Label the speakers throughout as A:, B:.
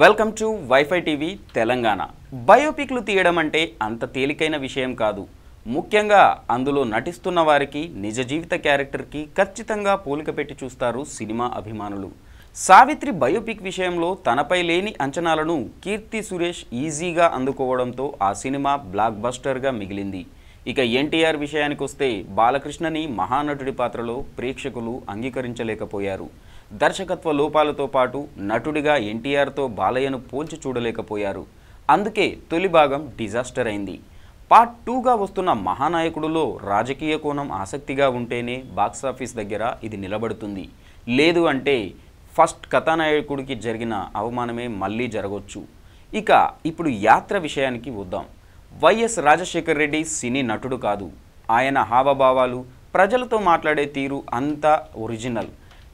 A: Welcome to WiFi TV Telangana. బయోపిక్లు తీయడం అంటే అంత తేలికైన విషయం కాదు. ముఖ్యంగా అందులో నటిస్తున్న వారికి నిజ జీవిత క్యారెక్టర్కి ఖచ్చితంగా పోలిక పెట్టి చూస్తారు సినిమా అభిమానులు. సావిత్రి బయోపిక్ విషయంలో తనపై లేని అంచనాలను కీర్తి సురేష్ ఈజీగా అందుకోవడంతో ఆ సినిమా బ్లాక్ బస్టర్గా మిగిలింది. ఇక ఎన్టీఆర్ విషయానికొస్తే బాలకృష్ణని మహానటుడి పాత్రలో ప్రేక్షకులు అంగీకరించలేకపోయారు. దర్శకత్వ లోపాలతో పాటు నటుడిగా ఎన్టీఆర్తో బాలయ్యను పోల్చి చూడలేకపోయారు. అందుకే తొలి భాగం డిజాస్టర్ అయింది. పార్ట్ టూగా వస్తున్న మహానాయకుడులో రాజకీయ కోణం ఆసక్తిగా ఉంటేనే బాక్సాఫీస్ దగ్గర ఇది నిలబడుతుంది. లేదు అంటే ఫస్ట్ కథానాయకుడికి జరిగిన అవమానమే మళ్ళీ జరగవచ్చు ఇక ఇప్పుడు యాత్ర విషయానికి వద్దాం. వైఎస్ రాజశేఖర్ రెడ్డి సినీ నటుడు కాదు. ఆయన హావభావాలు ప్రజలతో మాట్లాడే తీరు అంతా ఒరిజినల్.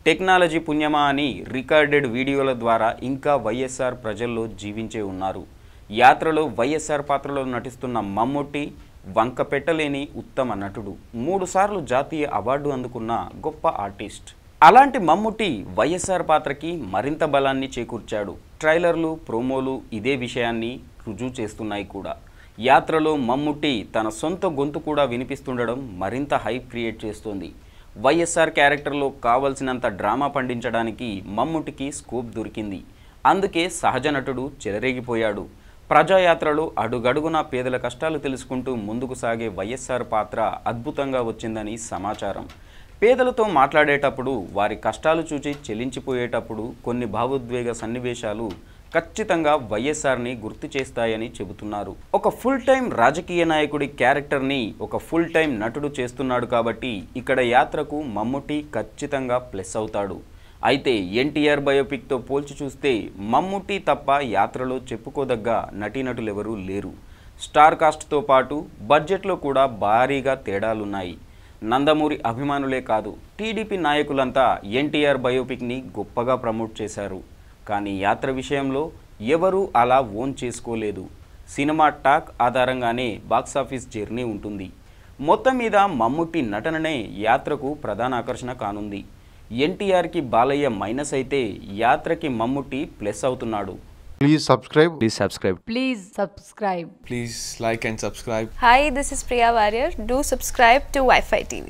A: టెక్నాలజీ పుణ్యమా అని రికార్డెడ్ వీడియోల ద్వారా ఇంకా వైఎస్ఆర్ ప్రజల్లో జీవించే ఉన్నారు. యాత్రలో వైఎస్ఆర్ పాత్రలో నటిస్తున్న మమ్ముట్టి వంక పెట్టలేని ఉత్తమ నటుడు. మూడుసార్లు జాతీయ అవార్డు అందుకున్న గొప్ప ఆర్టిస్ట్. అలాంటి మమ్ముటి వైఎస్ఆర్ పాత్రకి మరింత బలాన్ని చేకూర్చాడు. ట్రైలర్లు ప్రోమోలు ఇదే విషయాన్ని రుజువు చేస్తున్నాయి కూడా. యాత్రలో మమ్ముటి తన సొంత గొంతు కూడా వినిపిస్తుండడం మరింత హైప్ క్రియేట్ చేస్తోంది. వైఎస్ఆర్ క్యారెక్టర్లో కావలసినంత డ్రామా పండించడానికి మమ్ముటికి స్కోప్ దొరికింది. అందుకే సహజ నటుడు చెలరేగిపోయాడు. ప్రజాయాత్రలో అడుగడుగునా పేదల కష్టాలు తెలుసుకుంటూ ముందుకు సాగే వైఎస్ఆర్ పాత్ర అద్భుతంగా వచ్చిందని సమాచారం. పేదలతో మాట్లాడేటప్పుడు వారి కష్టాలు చూచి చెలించిపోయేటప్పుడు కొన్ని భావోద్వేగ సన్నివేశాలు ఖచ్చితంగా వైఎస్ఆర్ని గుర్తు చేస్తాయని చెబుతున్నారు. ఒక ఫుల్ టైం రాజకీయ నాయకుడి క్యారెక్టర్ని ఒక ఫుల్ టైం నటుడు చేస్తున్నాడు కాబట్టి ఇక్కడ యాత్రకు మమ్ముటి ఖచ్చితంగా ప్లస్ అవుతాడు. అయితే ఎన్టీఆర్ బయోపిక్తో పోల్చి చూస్తే మమ్ముటి తప్ప యాత్రలో చెప్పుకోదగ్గ నటీనటులెవరూ లేరు. స్టార్ కాస్ట్తో పాటు బడ్జెట్లో కూడా భారీగా తేడాలున్నాయి. నందమూరి అభిమానులే కాదు టీడీపీ నాయకులంతా ఎన్టీఆర్ బయోపిక్ని గొప్పగా ప్రమోట్ చేశారు. కానీ యాత్ర విషయంలో ఎవరూ అలా ఓన్ చేసుకోలేదు సినిమా టాక్ ఆధారంగానే బాక్సాఫీస్ జర్నీ ఉంటుంది మొత్తం మీద మమ్ముట్టి నటననే యాత్రకు ప్రధాన ఆకర్షణ కానుంది ఎన్టీఆర్కి బాలయ్య మైనస్ అయితే యాత్రకి మమ్ముట్టి ప్లస్ అవుతున్నాడు
B: Please subscribe.
C: Please subscribe.
D: Please subscribe.
C: Please like and subscribe.
E: Hi, this is Priya Warrior. Do subscribe to Wi-Fi TV.